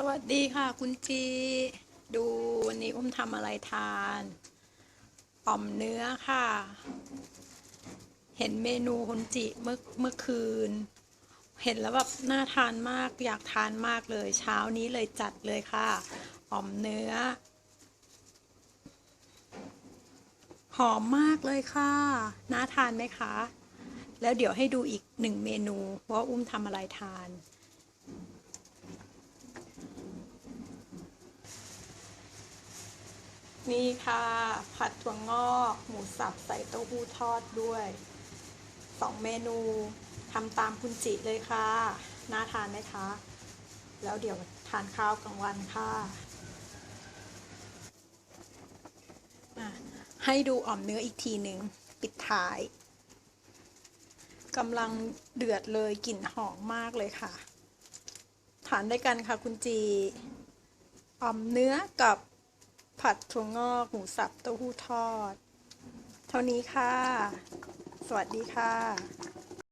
สวัสดีค่ะคุณจี ดูวันนี้อุ้มทำอะไรทานอ่อมเนื้อค่ะ เห็นเมนูคุณจิเมื่อเมื่อคืน เห็นแล้วแบบน่าทานมากอยากทานมากเลย เช้านี้เลยจัดเลยค่ะอ่อมเนื้อ หอมมากเลยค่ะน่าทานไหมคะ แล้วเดี๋ยวให้ดูอีกหนึ่งเมนูว่าอุ้มทำอะไรทาน นี่ค่ะ ผัดถั่วงอก หมูสับใส่เต้าหู้ทอดด้วยสองเมนูทำตามคุณจิเลยค่ะ น่าทานไหมคะ แล้วเดี๋ยวทานข้าวกลางวันค่ะอะให้ดูอ่อมเนื้ออีกทีหนึ่ง ปิดท้ายกำลังเดือดเลยกลิ่นหอมมากเลยค่ะ ทานด้วยกันค่ะคุณจี อ่อมเนื้อกับ ผัดถั่วงอกหมูสับเต้าหู้ทอด เท่านี้ค่ะ สวัสดีค่ะ